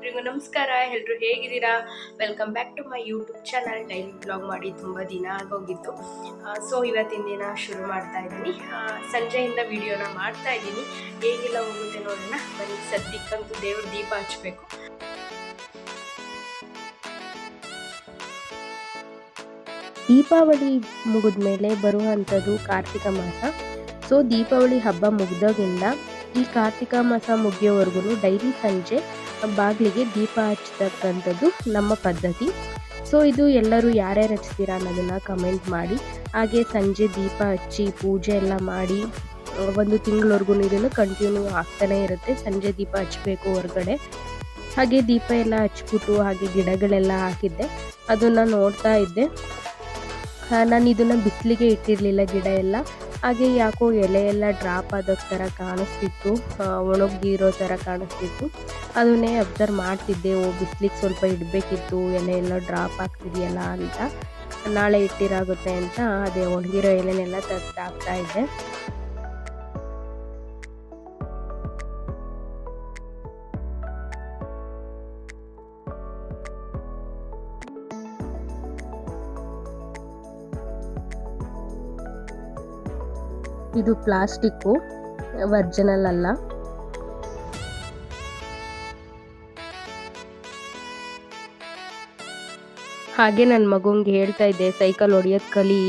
ಎಲ್ರಿಗೂ ನಮಸ್ಕಾರ ಎಲ್ಲರೂ ಹೇಗಿದ್ದೀರಾ? Welcome back to my YouTube channel daily blog ಮಾಡಿ ತುಂಬ ದಿನ ಆಗೋಗಿತ್ತು. ಸೊ ಇವತ್ತಿನ ದಿನ ಶುರು ಮಾಡ್ತಾ ಇದ್ದೀನಿ. ಸಂಜೆಯಿಂದ ವಿಡಿಯೋನ ಮಾಡ್ತಾ ಇದ್ದೀನಿ. ಹೇಗೆಲ್ಲ ಹೋಗುತ್ತೆ ನೋಡೋಣ. ಬನ್ನಿ, ಸದ್ಯಕ್ಕಂತೂ ದೇವ್ರ ದೀಪ ಹಚ್ಚಬೇಕು ದೀಪಾವಳಿ ಮುಗಿದ ಮೇಲೆ ಬರುವಂಥದ್ದು ಕಾರ್ತಿಕ ಮಾಸ. ಸೊ ದೀಪಾವಳಿ ಹಬ್ಬ ಮುಗ್ದಾಗಿಂದ ಈ ಕಾರ್ತಿಕ ಮಾಸ ಮುಗಿಯೋವರೆಗೂ ಡೈಲಿ ಸಂಜೆ ಬಾಗಿಲಿಗೆ ದೀಪ ಹಚ್ಚತಕ್ಕಂಥದ್ದು ನಮ್ಮ ಪದ್ಧತಿ. ಸೊ ಇದು ಎಲ್ಲರೂ ಯಾರ್ಯಾರು ಹಚ್ತೀರಾ ಅನ್ನೋದನ್ನು ಕಮೆಂಟ್ ಮಾಡಿ. ಹಾಗೆ ಸಂಜೆ ದೀಪ ಹಚ್ಚಿ ಪೂಜೆ ಎಲ್ಲ ಮಾಡಿ, ಒಂದು ತಿಂಗಳವರೆಗೂ ಇದನ್ನು ಕಂಟಿನ್ಯೂ ಆಗ್ತಾನೆ ಇರುತ್ತೆ. ಸಂಜೆ ದೀಪ ಹಚ್ಚಬೇಕು ಹೊರಗಡೆ. ಹಾಗೆ ದೀಪ ಎಲ್ಲ ಹಚ್ಬಿಟ್ಟು ಹಾಗೆ ಗಿಡಗಳೆಲ್ಲ ಹಾಕಿದ್ದೆ. ಅದನ್ನು ನೋಡ್ತಾ ಇದ್ದೆ. ನಾನು ಇದನ್ನು ಬಿಸಿಲಿಗೆ ಇಟ್ಟಿರಲಿಲ್ಲ ಗಿಡ ಎಲ್ಲ. ಹಾಗೆ ಯಾಕೋ ಎಲೆ ಎಲ್ಲ ಡ್ರಾಪ್ ಆದೋ ಥರ ಕಾಣಿಸ್ತಿತ್ತು ಒಣಗಿರೋ ಥರ ಕಾಣಿಸ್ತಿತ್ತು. ಅದನ್ನೇ ಅಬ್ಸರ್ವ್ ಮಾಡ್ತಿದ್ದೆ. ಓ, ಬಿಸ್ಲಿಗೆ ಸ್ವಲ್ಪ ಇಡಬೇಕಿತ್ತು. ಎಲೆ ಎಲ್ಲ ಡ್ರಾಪ್ ಆಗ್ತಿದೆಯಲ್ಲ ಅಂತ. ನಾಳೆ ಇಟ್ಟಿರಾಗುತ್ತೆ ಅಂತ. ಅದೇ, ಒಣಗಿರೋ ಎಲೆನೆಲ್ಲ ತೆಗ್ದು ಹಾಕ್ತಾ ಇದ್ದೆ. ಇದು ಪ್ಲಾಸ್ಟಿಕ್ಕು ವರ್ಜಿನಲ್ ಅಲ್ಲ ಹಾಗೆ ನನ್ನ ಮಗುಂಗೆ ಹೇಳ್ತಾ ಇದ್ದೆ, ಸೈಕಲ್ ಹೊಡಿಯೋದು ಕಲಿ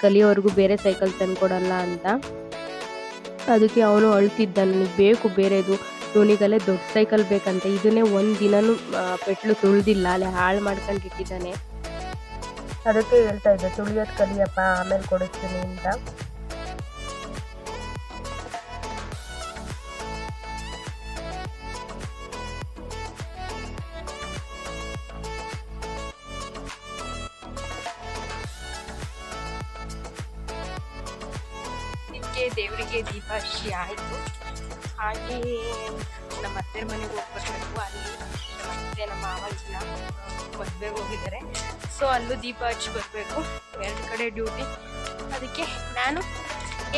ಕಲಿಯೋವರೆಗೂ ಬೇರೆ ಸೈಕಲ್ ತಂದ್ಕೊಡಲ್ಲ ಅಂತ. ಅದಕ್ಕೆ ಅವನು ಅಳ್ತಿದ್ದ ನನಗೆ ಬೇಕು ಬೇರೆದು ಇವನಿಗಲ್ಲೇ ದೊಡ್ಡ ಸೈಕಲ್ ಬೇಕಂತ, ಇದನ್ನೇ ಒಂದು ದಿನನೂ ಪೆಟ್ಲು ತುಳಿದಿಲ್ಲ, ಅಲ್ಲಿ ಹಾಳು ಮಾಡ್ಕೊಂಡು ಇಟ್ಟಿದ್ದಾನೆ ಅದಕ್ಕೆ ಹೇಳ್ತಾ ಇದ್ದೆ, ತುಳಿಯೋದು ಕಲಿಯಪ್ಪ, ಆಮೇಲೆ ಕೊಡಿಸ್ತೀನಿ ಅಂತ. ದೇವರಿಗೆ ದೀಪ ಹಚ್ಚಿ ಆಯಿತು. ಹಾಗೆ ನಮ್ಮ ಅತ್ತೆ ಮನೆಗೆ ಹೋಗ್ಬರ್ಬೇಕು. ಅಲ್ಲಿ ನಮ್ಮ ಅತ್ತೆ ನಮ್ಮ ಮಾವ ಇಲ್ಲ ಮದುವೆಗೆ ಹೋಗಿದ್ದಾರೆ. ಸೊ ಅಲ್ಲೂ ದೀಪ ಹಚ್ಚಿ ಬರಬೇಕು. ಎರಡು ಕಡೆ ಡ್ಯೂಟಿ ಅದಕ್ಕೆ ನಾನು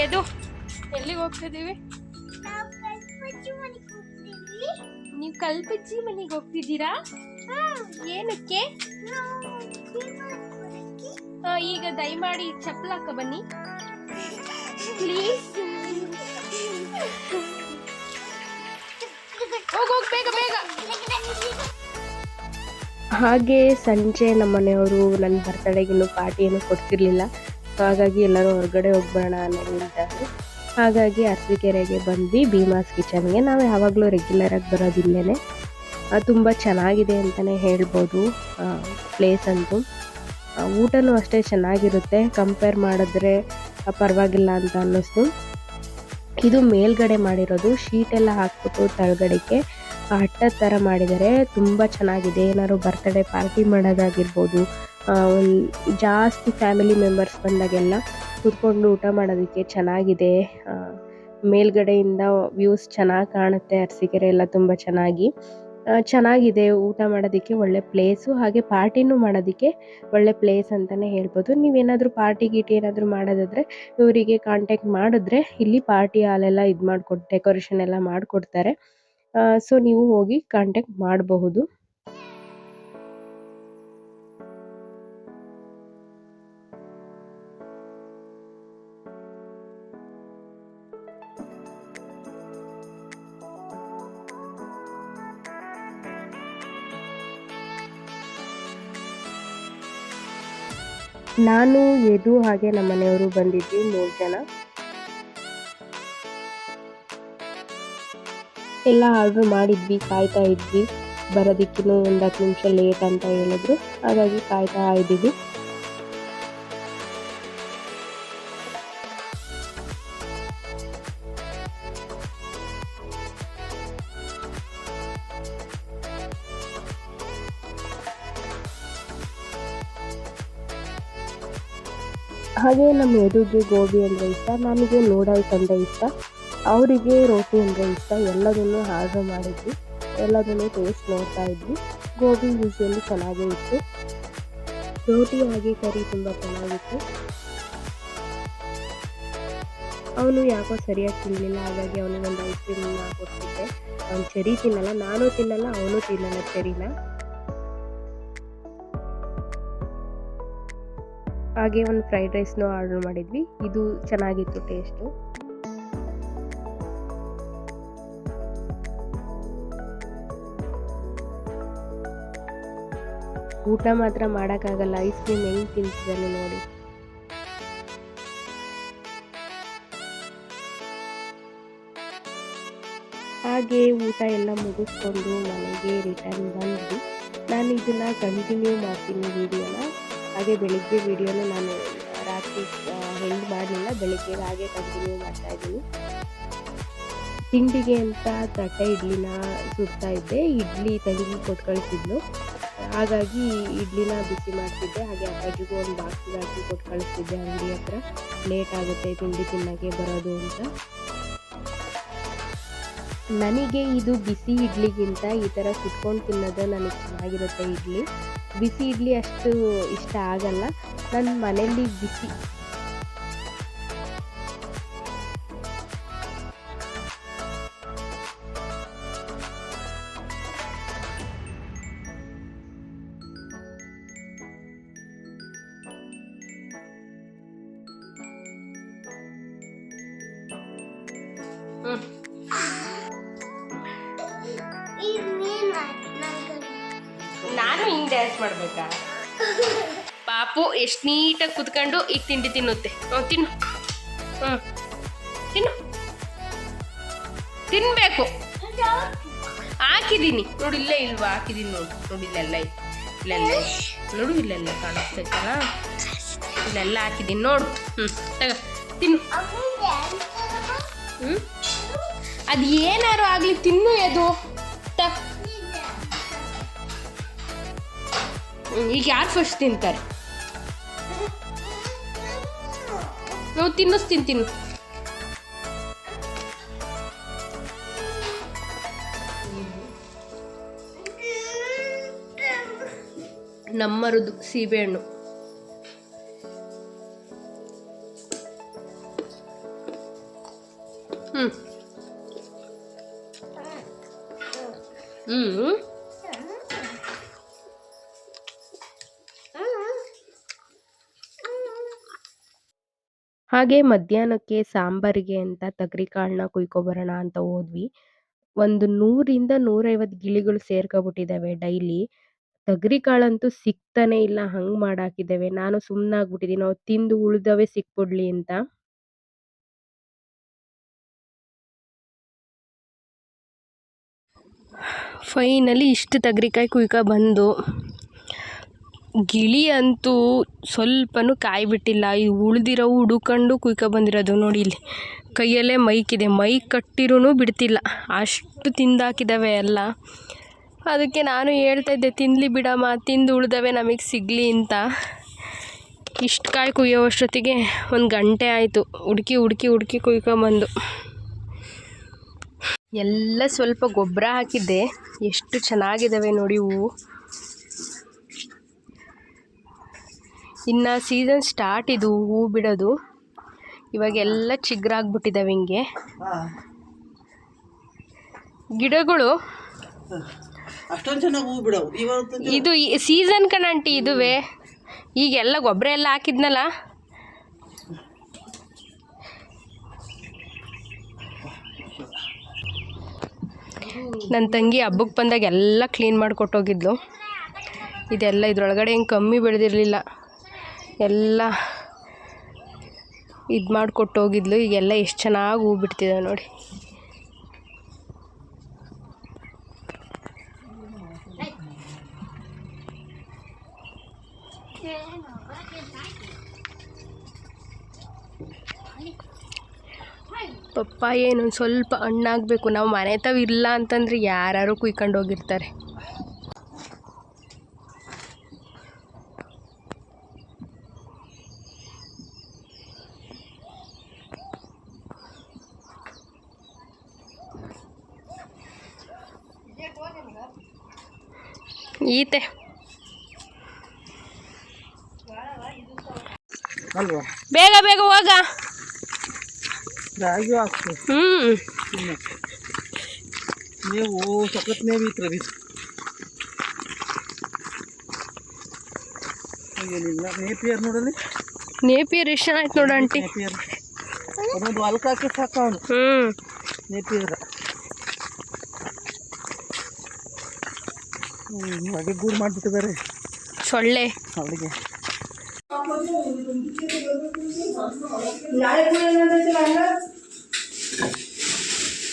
ಎದು ಎಲ್ಲಿಗೆ ಹೋಗ್ತಿದ್ದೀವಿ ನೀವು ಕಲ್ಪಜ್ಜಿ ಮನೆಗೆ ಹೋಗ್ತಿದ್ದೀರಾ? ಏನಕ್ಕೆ? ಈಗ ದಯಮಾಡಿ ಚಪ್ಪಲ್ ಹಾಕ ಬನ್ನಿ. ಹೋಗ್ ಸಂಜೆ ನಮ್ಮ ಮನೆಯವರು ನನ್ನ ಬರ್ತಡೆಗಿನ್ನೂ ಪಾರ್ಟಿ ಏನು ಕೊಡ್ತಿರ್ಲಿಲ್ಲ. ಸೊ ಹಾಗಾಗಿ ಎಲ್ಲರೂ ಹೊರಗಡೆ ಹೋಗ್ಬೇಡ ಅನ್ನೋದಿದ್ದಾರೆ ಹಾಗಾಗಿ ಅರಸೀಕೆರೆಗೆ ಬಂದ್ವಿ, ಭೀಮಾಸ್ ಕಿಚನ್ಗೆ. ನಾವು ಯಾವಾಗಲೂ ರೆಗ್ಯುಲರಾಗಿ ಬರೋದಿಲ್ಲೇ ತುಂಬ ಚೆನ್ನಾಗಿದೆ ಅಂತಲೇ ಹೇಳ್ಬೋದು ಪ್ಲೇಸ್ ಅಂತೂ. ಊಟನೂ ಅಷ್ಟೇ ಚೆನ್ನಾಗಿರುತ್ತೆ. ಕಂಪೇರ್ ಮಾಡಿದ್ರೆ ಪರವಾಗಿಲ್ಲ ಅಂತ ಅನ್ನಿಸ್ತು. ಇದು ಮೇಲ್ಗಡೆ ಮಾಡಿರೋದು, ಶೀಟ್ ಎಲ್ಲ ಹಾಕ್ಬಿಟ್ಟು ತಳಗಡೆಗೆ ಹಟ್ಟದ ಥರ ಮಾಡಿದ್ದಾರೆ ತುಂಬ ಚೆನ್ನಾಗಿದೆ. ಏನಾದ್ರು ಬರ್ತ್ಡೇ ಪಾರ್ಟಿ ಮಾಡೋದಾಗಿರ್ಬೋದು ಜಾಸ್ತಿ ಫ್ಯಾಮಿಲಿ ಮೆಂಬರ್ಸ್ ಬಂದಾಗೆಲ್ಲ ಕೂತ್ಕೊಂಡು ಊಟ ಮಾಡೋದಕ್ಕೆ ಚೆನ್ನಾಗಿದೆ. ಮೇಲ್ಗಡೆಯಿಂದ ವ್ಯೂಸ್ ಚೆನ್ನಾಗಿ ಕಾಣುತ್ತೆ ಅರಸೀಕೆರೆ ಎಲ್ಲ ತುಂಬ ಚೆನ್ನಾಗಿ. ಚೆನ್ನಾಗಿದೆ ಊಟ ಮಾಡೋದಕ್ಕೆ ಒಳ್ಳೆ ಪ್ಲೇಸು ಹಾಗೆ ಪಾರ್ಟಿನೂ ಮಾಡೋದಕ್ಕೆ ಒಳ್ಳೆ ಪ್ಲೇಸ್ ಅಂತಲೇ ಹೇಳ್ಬೋದು. ನೀವೇನಾದರೂ ಪಾರ್ಟಿ ಗೀಟಿ ಏನಾದರೂ ಮಾಡೋದಾದರೆ ಇವರಿಗೆ ಕಾಂಟ್ಯಾಕ್ಟ್ ಮಾಡಿದ್ರೆ ಇಲ್ಲಿ ಪಾರ್ಟಿ ಹಾಲೆಲ್ಲ ಇದು ಮಾಡಿಕೊಟ್ಟು ಡೆಕೋರೇಷನ್ ಎಲ್ಲ ಮಾಡಿಕೊಡ್ತಾರೆ. ಸೊ ನೀವು ಹೋಗಿ ಕಾಂಟ್ಯಾಕ್ಟ್ ಮಾಡಬಹುದು. ನಾನು ಎದು ಹಾಗೆ ನಮ್ಮ ಮನೆಯವರು ಬಂದಿದ್ವಿ ಮೂರು ಜನ. ಎಲ್ಲ ಆರ್ಡ್ರ್ ಮಾಡಿದ್ವಿ, ಕಾಯ್ತಾ ಇದ್ವಿ. ಬರೋದಕ್ಕಿನ್ನೂ ಒಂದು ಹತ್ತು ನಿಮಿಷ ಲೇಟ್ ಅಂತ ಹೇಳಿದ್ರು. ಹಾಗಾಗಿ ಕಾಯ್ತಾ ಇದ್ದೀವಿ. ಹಾಗೆ ನಮ್ಮ ಎದುರಿಗೆ ಗೋಬಿ ಅಂದರೆ ಇಷ್ಟ ನನಗೆ ನೂಡಲ್ಸ್ ಅಂದರೆ ಇಷ್ಟ, ಅವರಿಗೆ ರೋಟಿ ಅಂದರೆ ಇಷ್ಟ, ಎಲ್ಲದನ್ನೂ ಆರ್ಡರ್ ಮಾಡಿದ್ವಿ, ಎಲ್ಲದನ್ನೂ ಟೇಸ್ಟ್ ನೋಡ್ತಾ ಇದ್ವಿ. ಗೋಬಿ ಯೂಶಲಿ ಚೆನ್ನಾಗೇ ಇತ್ತು. ರೋಟಿ ಹಾಗೆ ಕರಿ ತುಂಬ ಚೆನ್ನಾಗಿತ್ತು. ಅವನು ಯಾಕೋ ಸರಿಯಾಗಿ ತಿನ್ನಲಿಲ್ಲ ಹಾಗಾಗಿ ಅವನಿಗೊಂದು ಐಸ್ ಕ್ರೀಮ್ನ ಕೊಡ್ತಿದ್ದೆ ಅವ್ನು ಚೆರಿ ತಿನ್ನಲ್ಲ, ನಾನು ತಿನ್ನಲ್ಲ, ಅವನು ತಿನ್ನಲ್ಲ ಚೆರಿನ ಹಾಗೆ ಒಂದು ಫ್ರೈಡ್ ರೈಸ್ನು ಆರ್ಡರ್ ಮಾಡಿದ್ವಿ. ಇದು ಚೆನ್ನಾಗಿತ್ತು ಟೇಸ್ಟು ಊಟ ಮಾತ್ರ ಮಾಡೋಕ್ಕಾಗಲ್ಲ ಐಸ್ ಕ್ರೀಮ್ ಹೆಂಗೆ ತಿಂತಿದ್ದಾನೆ ನೋಡಿ. ಹಾಗೆ ಊಟ ಎಲ್ಲ ಮುಗಿಸ್ಕೊಂಡು ಮನೆಗೆ ರಿಟರ್ನ್ ಬಂದ್ವಿ. ನಾನು ಇದನ್ನು ಕಂಟಿನ್ಯೂ ಮಾಡ್ತೀನಿ ವಿಡಿಯೋನ ಹಾಗೆ ಬೆಳಿಗ್ಗೆ ವಿಡಿಯೋನ ನಾನು ರಾತ್ರಿ ಹೆಂಗ್ ಮಾಡಲಿಲ್ಲ ಬೆಳಿಗ್ಗೆ ಹಾಗೆ ಕಂಟಿನ್ಯೂ ಮಾಡ್ತಾ ಇದ್ದೀನಿ. ತಿಂಡಿಗೆ ಅಂತ ತಟ್ಟೆ ಇಡ್ಲಿನ ಸುಡ್ತಾ ಇದ್ದೆ. ಇಡ್ಲಿ ತಂಗಿ ಕೊಟ್ಟು ಕಳಿಸಿದ್ಲು ಹಾಗಾಗಿ ಇಡ್ಲಿನ ಬಿಸಿ ಮಾಡ್ತಿದ್ದೆ. ಹಾಗೆ ಅಪ್ಪಾಜಿಗೂ ಒಂದು ಬಾಕ್ಸ್ ಹಾಕಿ ಕೊಟ್ಟು ಕಳಿಸ್ತಿದ್ದೆ ಅಂಗಡಿ ಹತ್ರ. ಲೇಟ್ ಆಗುತ್ತೆ, ತಿಂಡಿ ತಿನ್ನೋಕ್ಕೆ ಬರೋದು ಅಂತ. ನನಗೆ ಇದು ಬಿಸಿ ಇಡ್ಲಿಗಿಂತ ಈ ಥರ ಸುಟ್ಕೊಂಡು ತಿನ್ನೋದು ನನಗೆ ಚೆನ್ನಾಗಿರುತ್ತೆ ಇಡ್ಲಿ. ಬಿಸಿ ಇಡ್ಲಿ ಅಷ್ಟು ಇಷ್ಟ ಆಗಲ್ಲ. ನನ್ನ ಮನೆಯಲ್ಲಿ ಬಿಸಿ. ಹ್ಮ್. ನಾನು ಹಿಂಗ್ ಡ್ಯಾನ್ಸ್ ಮಾಡ್ಬೇಕಾ? ಪಾಪು ಎಷ್ಟು ನೀಟಾಗಿ ಕುತ್ಕೊಂಡು ಈಗ ತಿಂಡಿ ತಿನ್ನುತ್ತೆ. ತಿನ್ನು. ಹ್ಞೂ ತಿನ್ನು. ತಿನ್ಬೇಕು. ಹಾಕಿದೀನಿ ನೋಡಿ, ಇಲ್ಲೇ ಇಲ್ವಾ? ಹಾಕಿದೀನಿ ನೋಡು. ನೋಡಿ, ಇಲ್ಲೆಲ್ಲ ಇಲ್ಲೆಲ್ಲ. ನೋಡು, ಇಲ್ಲೆಲ್ಲ ಕಾಣಿಸ್ತೈತಲ್ಲ? ಇಲ್ಲೆಲ್ಲ ಹಾಕಿದ್ದೀನಿ ನೋಡು. ಹ್ಞೂ ತಿನ್ನು. ಹ್ಞೂ ಅದು ಏನಾರು ಆಗಲಿ ತಿನ್ನು ಅದು ಈಗ ಯಾರು ಫಸ್ಟ್ ತಿಂತಾರೆ? ನಾವು ತಿನ್ನಿಸ್ತೀನಿ ತಿನ್ನು. ನಮ್ಮರದು ಸೀಬೆಹಣ್ಣು ಹಾಗೆ ಮಧ್ಯಾಹ್ನಕ್ಕೆ ಸಾಂಬಾರಿಗೆ ಅಂತ ತಗರಿ ಕಾಳನ್ನ ಕುಯ್ಕೊಬರೋಣ ಅಂತ ಹೋದ್ವಿ. ಒಂದು ನೂರಿಂದ ನೂರೈವತ್ತು ಗಿಳಿಗಳು ಸೇರ್ಕೊಬಿಟ್ಟಿದ್ದಾವೆ ಡೈಲಿ. ತಗರಿ ಕಾಳಂತೂ ಸಿಗ್ತಾನೆ ಇಲ್ಲ, ಹಂಗೆ ಮಾಡಾಕಿದ್ದೇವೆ ನಾನು ಸುಮ್ಮನಾಗ್ಬಿಟ್ಟಿದ್ದೀನಿ ನಾವು ತಿಂದು ಉಳ್ದವೆ ಸಿಕ್ಬಿಡ್ಲಿ ಅಂತ. ಫೈನಲಿ ಇಷ್ಟು ತಗರಿಕಾಯಿ ಕುಯ್ಕ ಬಂದು ಗಿಳಿ ಅಂತೂ ಸ್ವಲ್ಪನೂ ಕಾಯಿ ಬಿಟ್ಟಿಲ್ಲ ಈ ಉಳಿದಿರೋ ಹುಡುಕೊಂಡು ಕುಯ್ಕ ಬಂದಿರೋದು ನೋಡಿ ಇಲ್ಲಿ. ಕೈಯಲ್ಲೇ ಮೈಕಿದೆ ಮೈಕ್ ಕಟ್ಟಿರೂ ಬಿಡ್ತಿಲ್ಲ. ಅಷ್ಟು ತಿಂದಾಕಿದ್ದಾವೆ ಎಲ್ಲ ಅದಕ್ಕೆ ನಾನು ಹೇಳ್ತಾ ಇದ್ದೆ ತಿನ್ನಲಿ ಬಿಡಮ್ಮ, ತಿಂದು ಉಳಿದವೆ ನಮಗೆ ಸಿಗಲಿ ಅಂತ. ಇಷ್ಟು ಕಾಯಿ ಕುಯ್ಯೋವಷ್ಟೊತ್ತಿಗೆ ಒಂದು ಗಂಟೆ ಆಯಿತು. ಹುಡುಕಿ ಹುಡುಕಿ ಹುಡುಕಿ ಕುಯ್ಕೊಂಬಂದು ಎಲ್ಲ ಸ್ವಲ್ಪ ಗೊಬ್ಬರ ಹಾಕಿದ್ದೆ. ಎಷ್ಟು ಚೆನ್ನಾಗಿದ್ದಾವೆ ನೋಡಿ ಹೂವು. ಇನ್ನು ಸೀಸನ್ ಸ್ಟಾರ್ಟ್ ಇದು ಹೂ ಬಿಡೋದು. ಇವಾಗೆಲ್ಲ ಚಿಗ್ರಾಗ್ಬಿಟ್ಟಿದ್ದಾವೆ ಹಿಂಗೆ. ಗಿಡಗಳು. ಅಷ್ಟೊಂದು ಚೆನ್ನಾಗಿ ಹೂ ಬಿಡವು. ಇವಾಗ ಇದು ಸೀಸನ್ ಕಣಂಟಿ ಇದುವೆ. ಈಗೆಲ್ಲ ಗೊಬ್ಬರ ಎಲ್ಲ ಹಾಕಿದ್ನಲ್ಲ. ನನ್ನ ತಂಗಿ ಹಬ್ಬಕ್ಕೆ ಬಂದಾಗ ಎಲ್ಲ ಕ್ಲೀನ್ ಮಾಡಿಕೊಟ್ಟೋಗಿದ್ಲು ಇದೆಲ್ಲ ಇದ್ರೊಳಗಡೆ ಹೆಂಗೆ ಕಮ್ಮಿ ಬೆಳೆದಿರಲಿಲ್ಲ. ಎಲ್ಲ ಇದು ಮಾಡಿಕೊಟ್ಟೋಗಿದ್ಲು ಈಗೆಲ್ಲ ಎಷ್ಟು ಚೆನ್ನಾಗಿ ಹೂ ಬಿಡ್ತಿದೆ ನೋಡಿ. ಪಪ್ಪಾಯ ಏನು ಸ್ವಲ್ಪ ಹಣ್ಣಾಗಬೇಕು ನಾವು ಮನೆ ತಾವು ಇಲ್ಲ ಅಂತಂದರೆ ಯಾರು ಕುಯ್ಕೊಂಡು ಹೋಗಿರ್ತಾರೆ. ಈತೆ. ಬೇಗ ಬೇಗ ಹೋಗ. ಹ್ಮ್. ಓ ಸಖತ್ ಮೇವು ಇತ್ರ ನೇಪಿಯರ್ ನೋಡಲಿ ನೇಪಿಯರ್ ಎಷ್ಟು ಚೆನ್ನಾಗಿ ನೋಡಿ ಆಂಟಿ. ನೇಪಿಯರ್. ಅದೊಂದು ಅಲ್ಕ ಸಾಕು ಅವನು. ನೇಪಿಯರ್. ಹಾಗೆ ಗೂಡು ಮಾಡಿಬಿಟ್ಟಿದ್ದಾರೆ. ಸೊಳ್ಳೆ. ಅವಳಿಗೆ.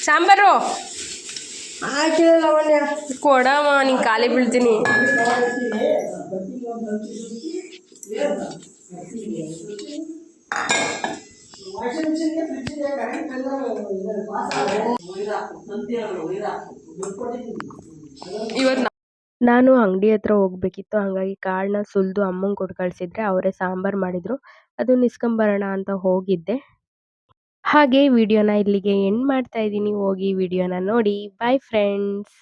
ಸಾಂಬಾರು. ಕೊಡಮ್ಮ ನಿಂಗೆ ಖಾಲಿ ಬೀಳ್ತೀನಿ. ಇವತ್ತು ನಾನು ಅಂಗಡಿ ಹತ್ರ ಹೋಗ್ಬೇಕಿತ್ತು. ಹಾಗಾಗಿ ಕಾಳನ್ನ ಸುಲಿದು ಅಮ್ಮಂಗೆ ಕೊಟ್ಟು ಕಳಿಸಿದ್ರೆ ಅವರೇ ಸಾಂಬಾರು ಮಾಡಿದ್ರು. ಅದನ್ನ ಇಸ್ಕೊಂಬರೋಣ ಅಂತ ಹೋಗಿದ್ದೆ. ಹಾಗೆ ವಿಡಿಯೋನ ಇಲ್ಲಿಗೆ ಎಂಡ್ ಮಾಡ್ತಾ ಇದ್ದೀನಿ. ಹೋಗಿ ವಿಡಿಯೋನ ನೋಡಿ. Bye friends